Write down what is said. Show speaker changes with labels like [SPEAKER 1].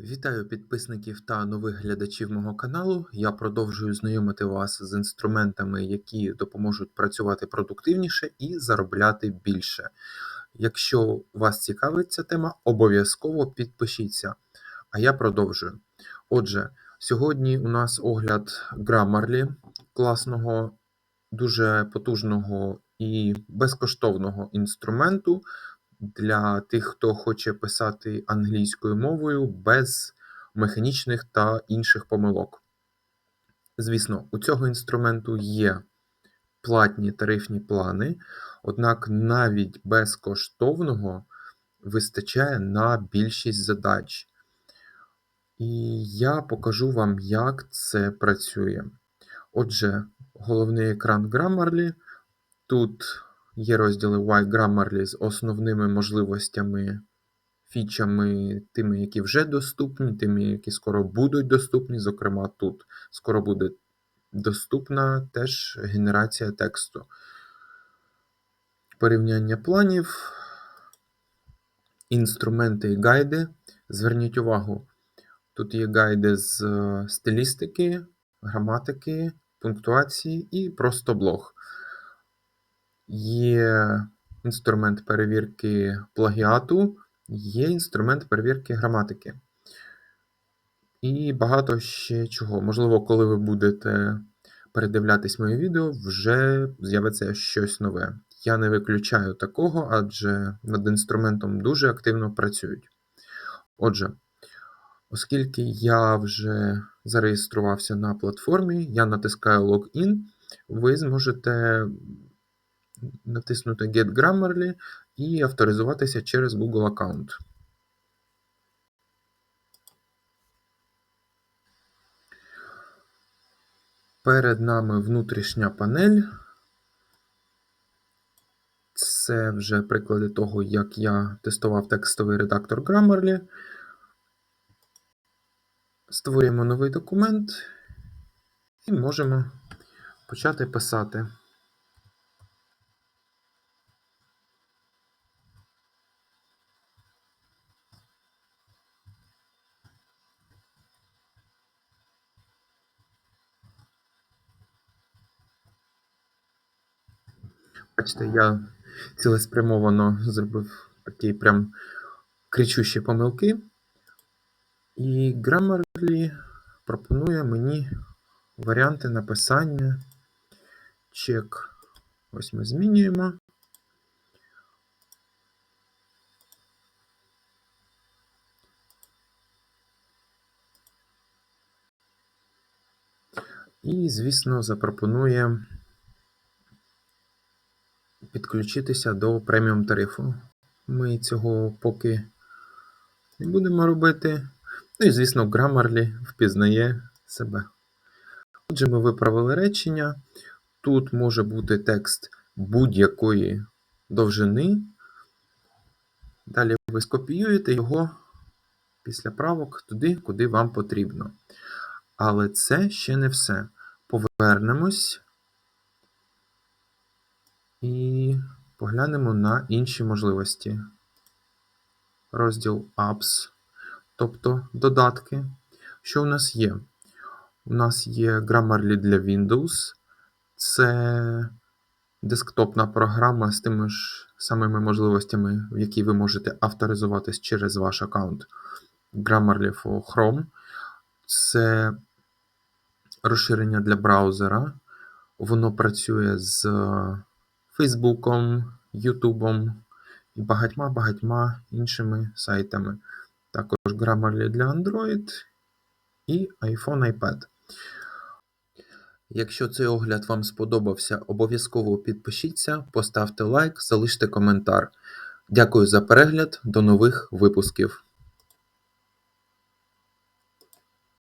[SPEAKER 1] Вітаю підписників та нових глядачів мого каналу. Я продовжую знайомити вас з інструментами, які допоможуть працювати продуктивніше і заробляти більше. Якщо вас цікавить ця тема, обов'язково підпишіться. А я продовжую. Отже, сьогодні у нас огляд Grammarly, класного, дуже потужного і безкоштовного інструменту для тих, хто хоче писати англійською мовою без механічних та інших помилок. Звісно, у цього інструменту є платні тарифні плани, однак навіть безкоштовного вистачає на більшість задач. І я покажу вам, як це працює. Отже, головний екран Grammarly. Тут є розділи Y Grammarly з основними можливостями, фічами, тими, які вже доступні, тими, які скоро будуть доступні. Зокрема, тут скоро буде доступна теж генерація тексту. Порівняння планів, інструменти і гайди. Зверніть увагу, тут є гайди з е, стилістики, граматики, пунктуації і просто блог. Є інструмент перевірки плагіату, є інструмент перевірки граматики. І багато ще чого. Можливо, коли ви будете передивлятись моє відео, вже з'явиться щось нове. Я не виключаю такого, адже над інструментом дуже активно працюють. Отже, оскільки я вже зареєструвався на платформі, я натискаю Login, ви зможете натиснути Get Grammarly і авторизуватися через Google аккаунт. Перед нами внутрішня панель. Це вже приклади того, як я тестував текстовий редактор Grammarly. Створюємо новий документ і можемо почати писати. Бачите, я цілеспрямовано зробив такі прям кричущі помилки. І Grammarly пропонує мені варіанти написання. Чек. Ось ми змінюємо. І, звісно, запропонує підключитися до преміум тарифу. Ми цього поки не будемо робити. Ну і, звісно, Grammarly впізнає себе. Отже, ми виправили речення. Тут може бути текст будь-якої довжини. Далі ви скопіюєте його після правок туди, куди вам потрібно. Але це ще не все. Повернемось і поглянемо на інші можливості. Розділ Apps, тобто додатки. Що у нас є? У нас є Grammarly для Windows. Це десктопна програма з тими ж самими можливостями, в якій ви можете авторизуватись через ваш аккаунт. Grammarly for Chrome. Це розширення для браузера. Воно працює з Фейсбуком, Ютубом і багатьма-багатьма іншими сайтами. Також Grammarly для Android і iPhone iPad. Якщо цей огляд вам сподобався, обов'язково підпишіться, поставте лайк, залиште коментар. Дякую за перегляд, до нових випусків.